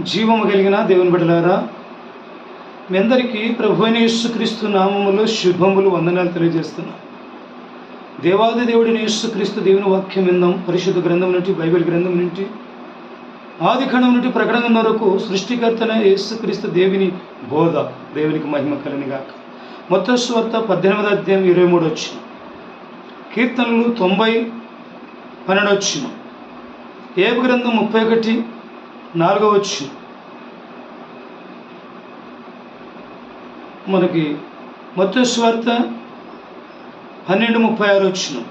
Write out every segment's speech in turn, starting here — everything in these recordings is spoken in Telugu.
జీవము కలిగిన దేవుని బిడ్డలారా మీ అందరికీ ప్రభు అయిన యేసుక్రీస్తు నామములో శుభములు వందనాలు తెలియజేస్తున్నా. దేవాది దేవుడిని యేసుక్రీస్తు దేవుని వాక్యం విందాం పరిశుద్ధ గ్రంథం నుండి బైబిల్ గ్రంథం నుండి. ఆది ఖండం నుండి ప్రకటన వరకు సృష్టికర్తన యేసుక్రీస్తు దేవుని బోధ దేవునికి మహిమ కలినిగాక మొత్తం స్వార్త పద్దెనిమిది అధ్యాయం ఇరవై మూడు వచ్చిన. కీర్తనలు తొంభై పన్నెండు వచ్చిన. ఏ గ్రంథం ముప్పై ఒకటి నాలుగవ వచ్చిన మనకి మొత్తం స్వార్థ పన్నెండు ముప్పై ఆరు వచ్చిన.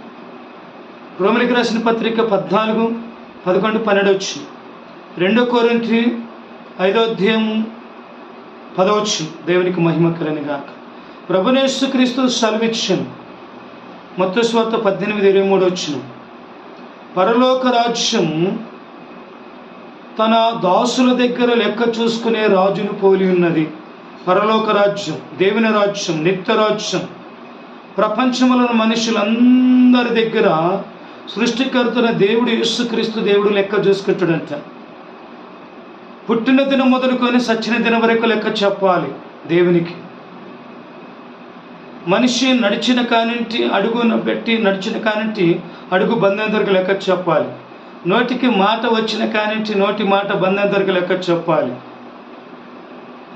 రోమిలికి రాసిన పత్రిక పద్నాలుగు పదకొండు పన్నెండు వచ్చిన రెండో కోరింటి ఐదో అధ్యాయము పదవచ్చు దేవునికి మహిమ కలని గాక. ప్రభునేశ్వ క్రీస్తు సెలవిచ్చను. మొత్తం స్వార్థ పద్దెనిమిది ఇరవై మూడు వచ్చిన. పరలోక రాజ్యం తన దాసుల దగ్గర లెక్క చూసుకునే రాజును పోలి ఉన్నది. పరలోక రాజ్యం దేవుని రాజ్యం నిత్య రాజ్యం. ప్రపంచంలోని మనుషులందరి దగ్గర సృష్టికర్తన దేవుడు యేసుక్రీస్తు దేవుడు లెక్క చూసుకుంటాడంట. పుట్టిన దినం మొదలుకొని సచ్చిన దినం వరకు లెక్క చెప్పాలి దేవునికి. మనిషి నడిచిన కానింటి అడుగున పెట్టి నడిచిన కానింటి అడుగు బంధందరికి లెక్క చెప్పాలి. నోటికి మాట వచ్చిన కానించి నోటి మాట బంధందరికి లెక్క చెప్పాలి.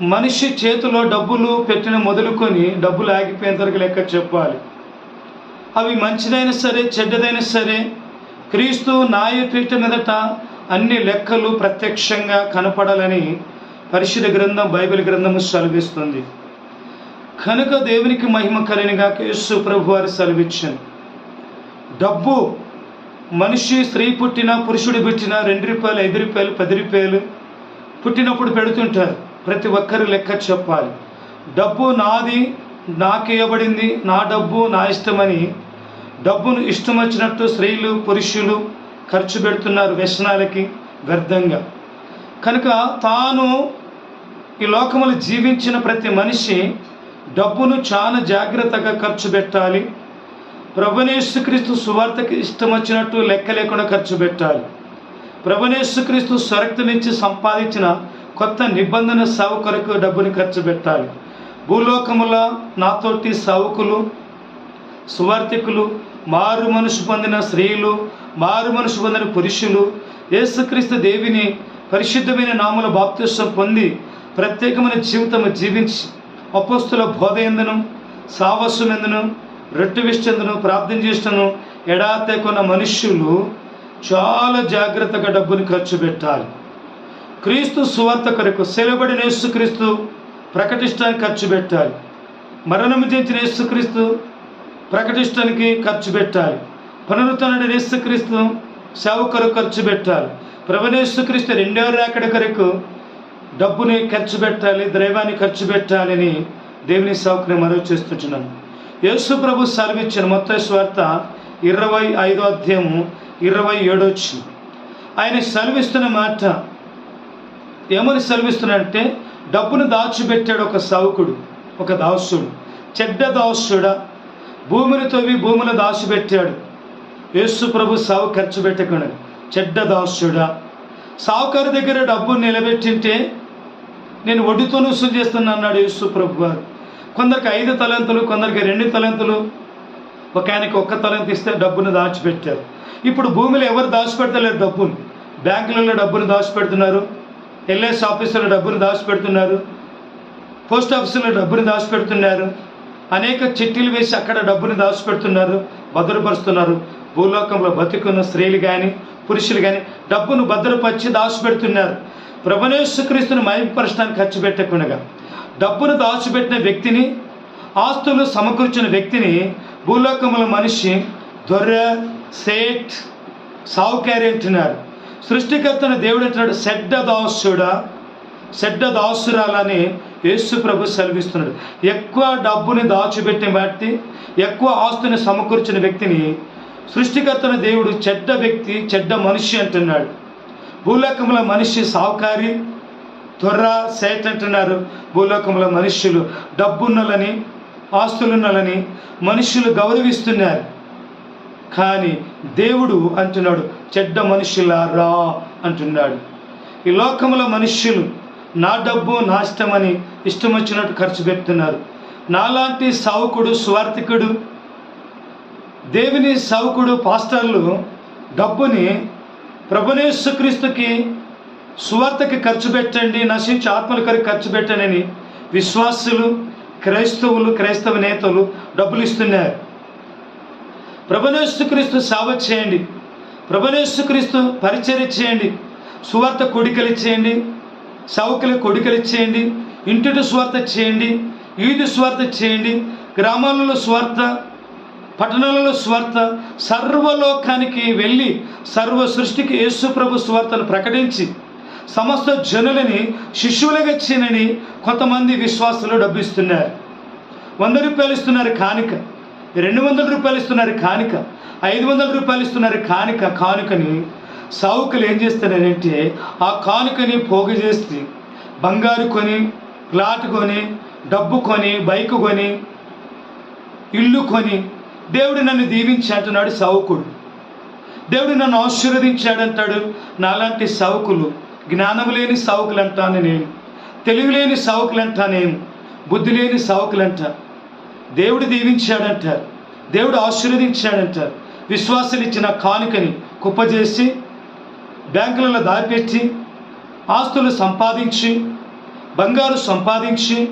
మనిషి చేతిలో డబ్బులు పెట్టిన మొదలుకొని డబ్బులు ఆగిపోయేంతవరకు లెక్క చెప్పాలి. అవి మంచిదైనా సరే చెడ్డదైనా సరే క్రీస్తు న్యాయపీఠ మీదట అన్ని లెక్కలు ప్రత్యక్షంగా కనపడాలని పరిశుద్ధ గ్రంథం బైబిల్ గ్రంథము సెలవిస్తుంది. కనుక దేవునికి మహిమ కలినిగా యేసు ప్రభు వారి సెలవిచ్చాను డబ్బు మనిషి స్త్రీ పుట్టిన పురుషుడు పుట్టిన రెండు రూపాయలు ఐదు రూపాయలు పది రూపాయలు పుట్టినప్పుడు పెడుతుంటారు. ప్రతి ఒక్కరు లెక్క చెప్పాలి. డబ్బు నాది నాకు ఇవ్వబడింది నా డబ్బు నా ఇష్టమని డబ్బును ఇష్టం వచ్చినట్టు స్త్రీలు పురుషులు ఖర్చు పెడుతున్నారు వ్యసనాలకి వ్యర్థంగా. కనుక తాను ఈ లోకములు జీవించిన ప్రతి మనిషి డబ్బును చాలా జాగ్రత్తగా ఖర్చు పెట్టాలి. ప్రభునేసుక్రీస్తు సువార్తకి ఇష్టం వచ్చినట్టు లెక్క లేకుండా ఖర్చు పెట్టాలి. ప్రభుణేశుక్రీస్తు స్వరక్త నుంచి సంపాదించిన కొత్త నిబంధన సావు కొరకు డబ్బుని ఖర్చు పెట్టాలి. భూలోకముల నాతోటి సావుకులు సువార్థికులు మారు మనసు పొందిన స్త్రీలు మారు మనసు పొందిన పురుషులు యేసుక్రీస్తు దేవిని పరిశుద్ధమైన నామల బాప్తిష్టం పొంది ప్రత్యేకమైన జీవితం జీవించి అపస్తుల బోధ ఎందును సావస్సు ఎందును రొట్టె విష్టందును ప్రార్థన చేసినను ఎడాతే కొన్న మనుష్యులు చాలా జాగ్రత్తగా డబ్బుని ఖర్చు పెట్టాలి. క్రీస్తు సువార్త కొరకు సెలబడిన యేసుక్రీస్తు ప్రకటించడానికి ఖర్చు పెట్టాలి. మరణం చేసిన యేసుక్రీస్తు ప్రకటించడానికి ఖర్చు పెట్టాలి. పునరుద్ధరణ యేసుక్రీస్తు సేవ కొరకు ఖర్చు పెట్టాలి. ప్రభునేసుక్రీస్తు రెండో రాకడ కొరకు డబ్బుని ఖర్చు పెట్టాలి దైవాన్ని ఖర్చు పెట్టాలని దేవుని సేవకుని మనవి చేస్తుంటున్నాను. యేసు ప్రభు సెలవిచ్చిన మొత్తం స్వార్థ ఇరవై ఐదో అధ్యాయము ఇరవై ఏడొచ్చు ఆయన సెలవిస్తున్న మాట ఏమని సెలవిస్తున్నాడంటే డబ్బును దాచిపెట్టాడు ఒక సౌకుడు ఒక దాసుడు చెడ్డ దాసుడా భూమిని తవ్వి భూమిలో దాచిపెట్టాడు. యేసు ప్రభు సావు ఖర్చు పెట్టకుండా చెడ్డ దాసుడా సావుకారు దగ్గర డబ్బు నిలబెట్టింటే నేను వడ్డీతో వసూలు చేస్తున్నా అన్నాడు యేసు ప్రభు గారు కొందరికి ఐదు తలంతులు కొందరికి రెండు తలంతులు ఒక ఆయనకి ఒక్క తలంత ఇస్తే డబ్బును దాచిపెట్టారు. ఇప్పుడు భూమిలో ఎవరు దాచిపెడతలేరు డబ్బును? బ్యాంకులలో డబ్బును దాచిపెడుతున్నారు ఎల్ఎస్ ఆఫీసులో డబ్బును దాచిపెడుతున్నారు పోస్ట్ ఆఫీసులో డబ్బును దాచిపెడుతున్నారు అనేక చిట్టీలు వేసి అక్కడ డబ్బుని దాచిపెడుతున్నారు భద్రపరుస్తున్నారు. భూలోకంలో బతుకున్న స్త్రీలు కానీ పురుషులు కానీ డబ్బును భద్రపరిచి దాచిపెడుతున్నారు. ప్రభనేశ్వక్రీస్తుని మయంపరచడానికి ఖర్చు పెట్టకుండా డబ్బును దాచిపెట్టిన వ్యక్తిని ఆస్తులు సమకూర్చిన వ్యక్తిని భూలోకముల మనిషి దొర్ర సేట్ సావుకారి అంటున్నారు. సృష్టికర్తన దేవుడు అంటున్నాడు సెడ్డ దాసుడా సెడ్డ దాసురాలని యేసు ప్రభు సెలవిస్తున్నాడు. ఎక్కువ డబ్బుని దాచిపెట్టిన వ్యక్తి ఎక్కువ ఆస్తుని సమకూర్చిన వ్యక్తిని సృష్టికర్తన దేవుడు చెడ్డ వ్యక్తి చెడ్డ మనిషి అంటున్నాడు. భూలోకముల మనిషి సావుకారి త్వర సేట్ అంటున్నారు భూలోకంలో మనుష్యులు. డబ్బున్నలని ఆస్తులున్నలని మనుషులు గౌరవిస్తున్నారు. కానీ దేవుడు అంటున్నాడు చెడ్డ మనుషులారా అంటున్నాడు. ఈ లోకంలో మనుష్యులు నా డబ్బు నా ఇష్టమని ఇష్టం వచ్చినట్టు ఖర్చు పెడుతున్నారు. నాలాంటి సావుకుడు స్వార్థికుడు దేవుని సావుకుడు పాస్టర్లు డబ్బుని ప్రభునేశ్వక్రీస్తుకి సువార్తకి ఖర్చు పెట్టండి నశించి ఆత్మల కొరకు ఖర్చు పెట్టండి విశ్వాసులు క్రైస్తవులు క్రైస్తవ నేతలు డబ్బులు ఇస్తున్నారు. ప్రభనేసుక్రీస్తు సేవ చేయండి. ప్రభనేసుక్రీస్తు పరిచర్య చేయండి. సువార్త కొడికలు చేయండి సౌకలు కొడికలు చేయండి ఇంటిటి స్వార్థ చేయండి. ఈది స్వార్థ చేయండి. గ్రామాలలో స్వార్థ పట్టణాలలో స్వార్థ సర్వలోకానికి వెళ్ళి సర్వ సృష్టికి యేసు ప్రభు స్వార్థను ప్రకటించి సమస్త జనులని శిష్యులుగా చేయనని కొంతమంది విశ్వాసులు డబ్బిస్తున్నారు. వంద రూపాయలు ఇస్తున్నారు కానుక రెండు వందల రూపాయలు ఇస్తున్నారు కానుక ఐదు వందల రూపాయలు ఇస్తున్నారు కానుక కానుకని సావుకులు ఏం చేస్తున్నారంటే ఆ కానుకని పోగు చేసి బంగారు కొని ప్లాట్ కొని డబ్బు కొని బైక్ కొని ఇల్లు కొని దేవుడు నన్ను దీవించి అంటున్నాడు సావుకుడు. దేవుడు నన్ను ఆశీర్వదించాడంటాడు నాలాంటి సావుకులు. జ్ఞానం లేని సావుకులంటాను? నేను తెలివి లేని సావుకులు నేను బుద్ధి లేని సావుకులంట దేవుడు దీవించాడంటారు? దేవుడు ఆశీర్వదించాడంటారు? విశ్వాసులు ఇచ్చిన కానుకని కుప్పజేసి బ్యాంకులలో దాపెట్టి ఆస్తులు సంపాదించి బంగారు సంపాదించి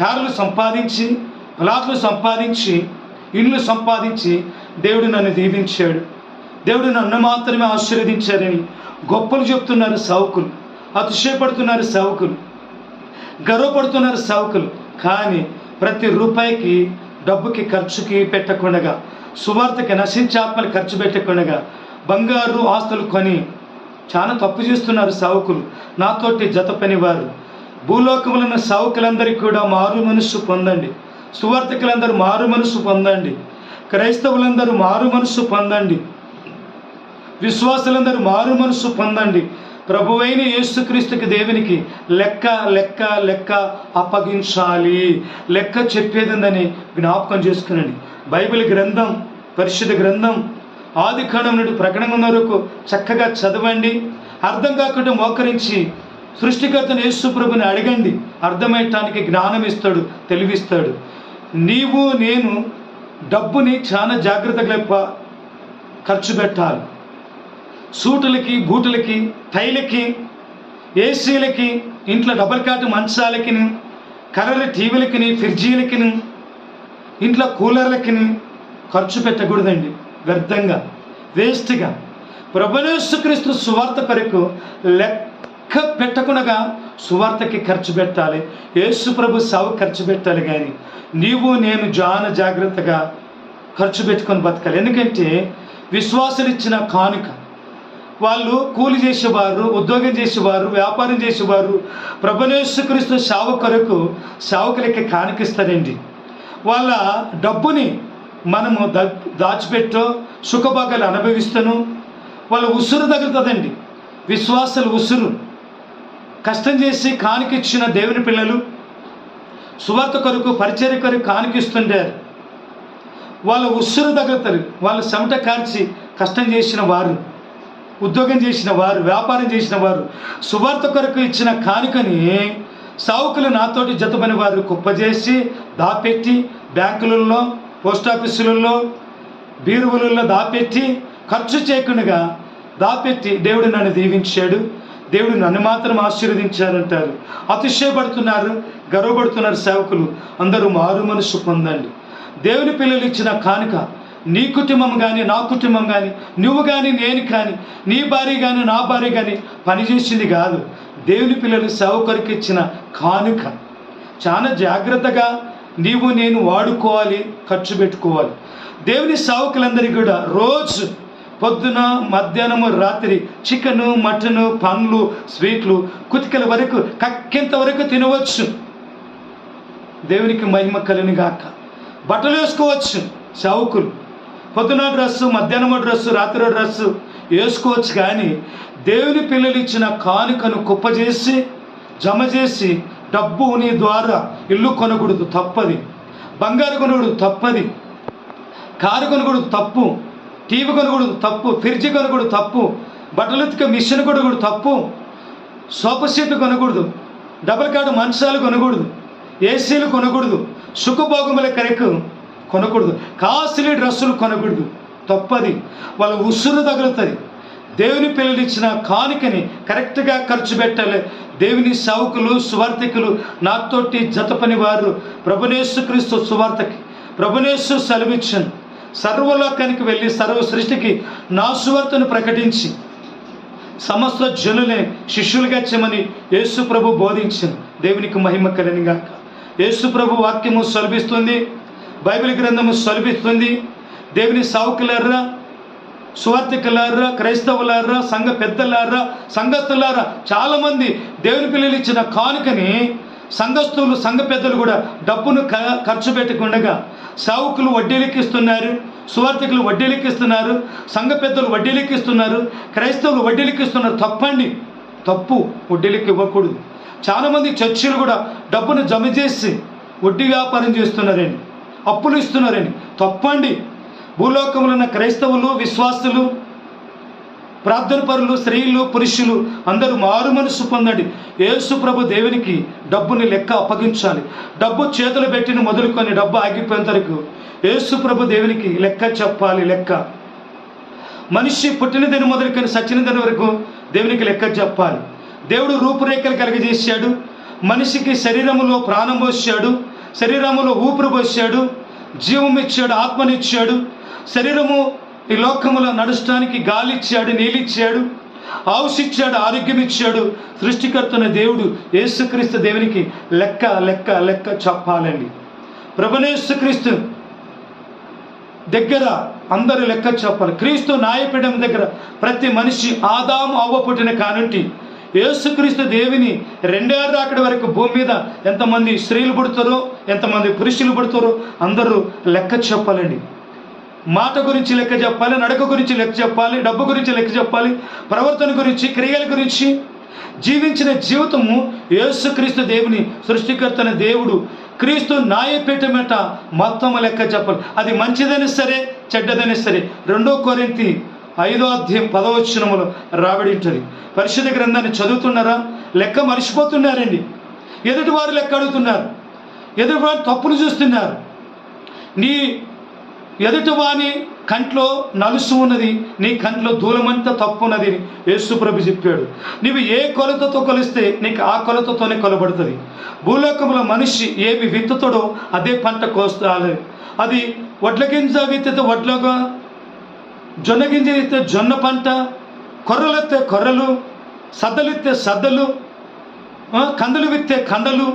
కార్లు సంపాదించి ప్లాట్లు సంపాదించి ఇల్లు సంపాదించి దేవుడు నన్ను దీవించాడు. దేవుడు నన్ను మాత్రమే ఆశీర్వదించాడని గొప్పలు చెప్తున్నారు సావుకులు అతిశయపడుతున్నారు సావుకులు గర్వపడుతున్నారు సావుకులు కానీ ప్రతి రూపాయికి డబ్బుకి ఖర్చుకి పెట్టకుండా సువార్తకి నశించే ఆత్మలు ఖర్చు పెట్టకుండా బంగారు ఆస్తులు కొని చాలా తప్పు చేస్తున్నారు సావుకులు నాతోటి జత పనివారు భూలోకములో ఉన్న సావుకులందరికీ కూడా మారు మనస్సు పొందండి. సువార్థకులందరూ మారు మనస్సు పొందండి. క్రైస్తవులందరూ మారు మనస్సు పొందండి. విశ్వాసులందరూ మారు మనసు పొందండి. ప్రభువైన యేసుక్రీస్తుకి దేవునికి లెక్క లెక్క లెక్క అప్పగించాలి. లెక్క చెప్పేదిందని జ్ఞాపకం చేసుకునండి. బైబిల్ గ్రంథం పరిశుద్ధ గ్రంథం ఆది కాలం నుండి ప్రకటన వరకు చక్కగా చదవండి. అర్థం కాకుండా మోకరించి సృష్టికర్తను యేసు ప్రభుని అడగండి. అర్థమయ్యటానికి జ్ఞానం ఇస్తాడు తెలివిస్తాడు. నీవు నేను డబ్బుని చాలా జాగ్రత్తగా ఖర్చు పెట్టాలి. సూటులకి బూటులకి టైలకి ఏసీలకి ఇంట్లో డబల్ కాటు మంచాలకి కర్రలు టీవీలకి ఫ్రిడ్జీలకి ఇంట్లో కూలర్లకి ఖర్చు పెట్టకూడదండి వ్యర్థంగా వేస్ట్గా. ప్రభునేశ్వక్రీస్తు సువార్త కొరకు లెక్క పెట్టకుండా సువార్తకి ఖర్చు పెట్టాలి యేసు ప్రభు సావు ఖర్చు పెట్టాలి కానీ నీవు నేను జాన జాగ్రత్తగా ఖర్చు పెట్టుకొని బతకాలి. ఎందుకంటే విశ్వాసులు ఇచ్చిన కానుక వాళ్ళు కూలి చేసేవారు ఉద్యోగం చేసేవారు వ్యాపారం చేసేవారు. ప్రభునేశ్వక్రీస్తు సావు కొరకు సావుకులకి కానికిస్తారండి వాళ్ళ డబ్బుని మనము దా దాచిపెట్టో సుఖభాగాలు అనుభవిస్తాను. వాళ్ళ ఉసురు తగులుతుందండి. విశ్వాసాలు ఉసురు. కష్టం చేసి కానికిచ్చిన దేవుని పిల్లలు సువార్త కొరకు పరిచర్య కొరకు కానికిస్తుంటారు. వాళ్ళ ఉసురు తగులుతారు వాళ్ళు చెమట కార్చి కష్టం చేసిన వారు. ఉద్యోగం చేసిన వారు వ్యాపారం చేసిన వారు సువార్త కొరకు ఇచ్చిన కానుకని సావుకులు నాతోటి జతపని వారు కుప్పజేసి దాపెట్టి బ్యాంకులలో పోస్ట్ ఆఫీసులలో బీరువులలో దాపెట్టి ఖర్చు చేయకుండా దాపెట్టి దేవుడు నన్ను దీవించాడు. దేవుడు నన్ను మాత్రం ఆశీర్వదించారంటారు. అతిశయపడుతున్నారు గర్వపడుతున్నారు సేవకులు. అందరూ మారు మనసు పొందండి. దేవుని పిల్లలు ఇచ్చిన కానుక నీ కుటుంబం కానీ నా కుటుంబం కానీ నువ్వు కానీ నేను కానీ నీ భార్య కానీ నా భార్య కానీ పనిచేసింది కాదు. దేవుని పిల్లలు సేవ ఇచ్చిన కానుక. చాలా జాగ్రత్తగా నీవు నేను వాడుకోవాలి ఖర్చు పెట్టుకోవాలి. దేవుని సావుకులందరికీ కూడా రోజు పొద్దున మధ్యాహ్నము రాత్రి చికెను మటను పండ్లు స్వీట్లు కుతికల వరకు కక్కింత వరకు తినవచ్చు. దేవునికి మహిమ కలిని గాక బట్టలు వేసుకోవచ్చు. సావుకులు పొద్దున డ్రెస్సు మధ్యాహ్నం డ్రస్సు రాత్రి డ్రెస్సు వేసుకోవచ్చు కానీ దేవుని పిల్లలు ఇచ్చిన కానుకను కుప్పజేసి జమ చేసి డబ్బు నీ ద్వారా ఇల్లు కొనకూడదు తప్పది. బంగారు కొనకూడదు తప్పది. కారు కొనకూడదు తప్పు. టీవీ కొనకూడదు తప్పు. ఫ్రిడ్జ్ కొనకూడదు తప్పు. బట్టలు ఉతికే మిషన్ కొనకూడదు తప్పు. సోఫా సెట్లు కొనకూడదు. డబుల్ కాడు మంచాలు కొనకూడదు. ఏసీలు కొనకూడదు. సుఖభోగముల కరెక్కు కొనకూడదు. కాస్ట్లీ డ్రెస్సులు కొనకూడదు. తప్పది. వాళ్ళ ఉసురు తగులుతుంది. దేవుని పిల్లలు ఇచ్చిన కానుకని కరెక్ట్గా ఖర్చు పెట్టాలి. దేవుని సావుకులు సువార్థికులు నాతోటి జత పని వారు ప్రభునేసు క్రీస్తు సువార్తకి ప్రభునేసు సెలవిచ్చను. సర్వలోకానికి వెళ్ళి సర్వ సృష్టికి నా సువార్తను ప్రకటించి సమస్త జనులే శిష్యులుగా చెమని యేసు ప్రభు బోధించింది దేవునికి మహిమ కలినిగాక యేసు ప్రభు వాక్యము సొలిపిస్తుంది బైబిల్ గ్రంథము సొలిపిస్తుంది దేవుని సావుకులారా సువార్థికులారా క్రైస్తవులారా సంఘ పెద్దలారా సంఘస్థులారా చాలామంది దేవుని పిల్లలు ఇచ్చిన కానుకని సంఘస్థులు సంఘ పెద్దలు కూడా డబ్బును ఖర్చు పెట్టకుండగా సావుకులు వడ్డీలకి ఇస్తున్నారు సువార్థికులు వడ్డీలకి ఇస్తున్నారు సంఘ పెద్దలు వడ్డీలకి ఇస్తున్నారు క్రైస్తవులు వడ్డీలకి ఇస్తున్నారు తప్పండి తప్పు వడ్డీలకి ఇవ్వకూడదు. చాలామంది చర్చిలు కూడా డబ్బును జమ చేసి వడ్డీ వ్యాపారం చేస్తున్నారండి. అప్పులు ఇస్తున్నారని. తప్పండి. భూలోకంలో ఉన్న క్రైస్తవులు విశ్వాసులు ప్రార్థన పరులు స్త్రీలు పురుషులు అందరూ మారు మనసు పొందండి. యేసు ప్రభు దేవునికి డబ్బుని లెక్క అప్పగించాలి. డబ్బు చేతులు పెట్టిన మొదలుకొని డబ్బు ఆగిపోయేంత వరకు యేసు ప్రభు దేవునికి లెక్క చెప్పాలి లెక్క. మనిషి పుట్టిన దిన మొదలుకొని సచ్చిన దిన వరకు దేవునికి లెక్క చెప్పాలి. దేవుడు రూపురేఖలు కలిగజేశాడు. మనిషికి శరీరంలో ప్రాణం పోసాడు శరీరములో ఊపిరి పోసాడు జీవమిచ్చాడు ఆత్మనిచ్చాడు. శరీరము ఈ లోకములో నడుచడానికి గాలిచ్చాడు నీళ్ళిచ్చాడు. ఆవుసిచ్చాడు ఆరోగ్యం ఇచ్చాడు సృష్టికర్తన దేవుడు యేసుక్రీస్తు దేవునికి లెక్క లెక్క లెక్క చెప్పాలండి. ప్రభునేసుక్రీస్తు దగ్గర అందరూ లెక్క చెప్పాలి. క్రీస్తు నాయపీఠం దగ్గర ప్రతి మనిషి ఆదాము అవ్వ పుట్టిన కానుంటి. యేసుక్రీస్తు దేవిని రెండేళ్ళ అక్కడి వరకు భూమి మీద ఎంతమంది స్త్రీలు పుడతారో ఎంతమంది పురుషులు పుడతారో అందరూ లెక్క చెప్పాలండి. మాట గురించి లెక్క చెప్పాలి నడక గురించి లెక్క చెప్పాలి డబ్బు గురించి లెక్క చెప్పాలి ప్రవర్తన గురించి క్రియల గురించి. జీవించిన జీవితము యేసుక్రీస్తు దేవుని సృష్టికర్తన దేవుడు క్రీస్తు న్యాయపీఠమేట మొత్తం లెక్క చెప్పాలి. అది మంచిదని సరే చెడ్డదని సరే. రెండో కొరింతి ఐదో అధ్యాయం పదవచనములు రాబడింటది పరిశుద్ధ గ్రంథాన్ని చదువుతున్నారా? లెక్క మర్చిపోతున్నారండి. ఎదుటివారు లెక్క అడుగుతున్నారు. ఎదుటివారు తప్పులు చూస్తున్నారు. నీ ఎదుటివాని కంట్లో నలుసు ఉన్నది నీ కంట్లో దూలమంతా తప్పు ఉన్నది యేసుప్రభు చెప్పాడు. నీవు ఏ కొలతతో కొలిస్తే నీకు ఆ కొలతతోనే కొలబడుతుంది. భూలోకంలో మనిషి ఏమి విత్తుతాడో అదే పంట కోస్తాలి. అది వడ్ల గింజ విత్తితే వడ్లగా జొన్న గింజలు విత్తే జొన్న పంట కొర్రలెత్తే కొర్రలు సద్దలిత్తే సద్దలు కందులు విత్తే కందలు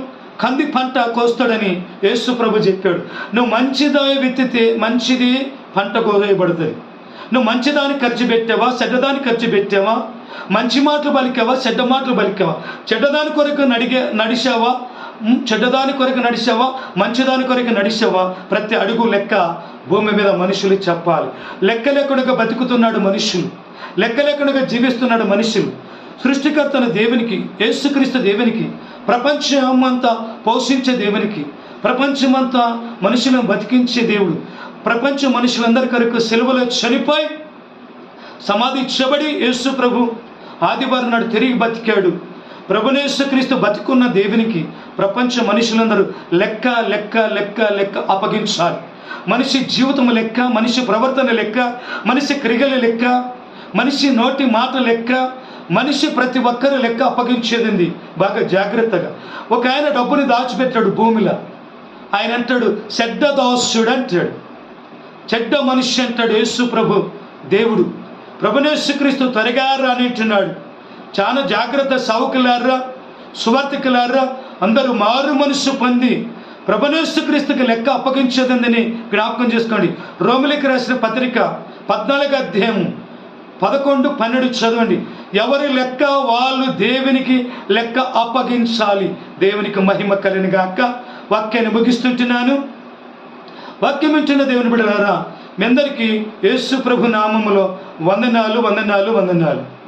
కంది పంట కోస్తాడని యేసు ప్రభు చెప్పాడు. నువ్వు మంచిదాయ విత్తితే మంచిది పంట కోయబడుతుంది. నువ్వు మంచిదాన్ని ఖర్చు పెట్టావా చెడ్డదాన్ని ఖర్చు పెట్టావా? మంచి మాటలు పలికావా చెడ్డ మాటలు పలికావా? చెడ్డదాని కొరకు నడిగే నడిచావా? చెడ్డదాని కొరకు నడిచావా? మంచిదాని కొరకు నడిచావా? ప్రతి అడుగు లెక్క భూమి మీద మనుషులు చెప్పాలి. లెక్క లేకుండా బతుకుతున్నాడు మనుషులు. లెక్క లేకుండా జీవిస్తున్నాడు మనుషులు. సృష్టికర్తన దేవునికి యేసుక్రీస్తు దేవునికి ప్రపంచమంతా పోషించే దేవునికి ప్రపంచమంతా మనుషులను బతికించే దేవుడు ప్రపంచ మనుషులందరి కొరకు సెలవులో చనిపోయి సమాధి చెబడి యేసు ప్రభు ఆదివారం నాడు తిరిగి బతికాడు. ప్రభునేశ్వక్రీస్తు బతికున్న దేవునికి ప్రపంచ మనుషులందరూ లెక్క లెక్క లెక్క లెక్క అప్పగించాలి. మనిషి జీవితం లెక్క మనిషి ప్రవర్తన లెక్క మనిషి క్రిగల లెక్క మనిషి నోటి మాట లెక్క మనిషి ప్రతి ఒక్కరు లెక్క అప్పగించేది బాగా జాగ్రత్తగా. ఒక ఆయన డబ్బుని దాచిపెట్టాడు భూమిలో. ఆయన అంటాడు చెడ్డ దాసుడు అంటాడు. చెడ్డ మనిషి అంటాడు యేసు ప్రభు దేవుడు. ప్రభునేశ్వక్రీస్తు త్వరగా రానింటున్నాడు చాలా జాగ్రత్త సౌకులారా సువర్తికులారా అందరూ మారు మనసు పొంది ప్రభునేశ్వక్రీస్తుకి లెక్క అప్పగించేదని జ్ఞాపకం చేసుకోండి. రోమిలికి రాసిన పత్రిక పద్నాలుగు అధ్యాయం పదకొండు పన్నెండు చదవండి. ఎవరి లెక్క వాళ్ళు దేవునికి లెక్క అప్పగించాలి? దేవునికి మహిమ కలిని గాక. వాక్యాన్ని ముగిస్తుంటున్నాను. వాక్యం ఉంటున్న దేవుని బిడ్డలారా మీ అందరికీ యేసు ప్రభు నామములో వందనాలు వందనాలు వందనాలు.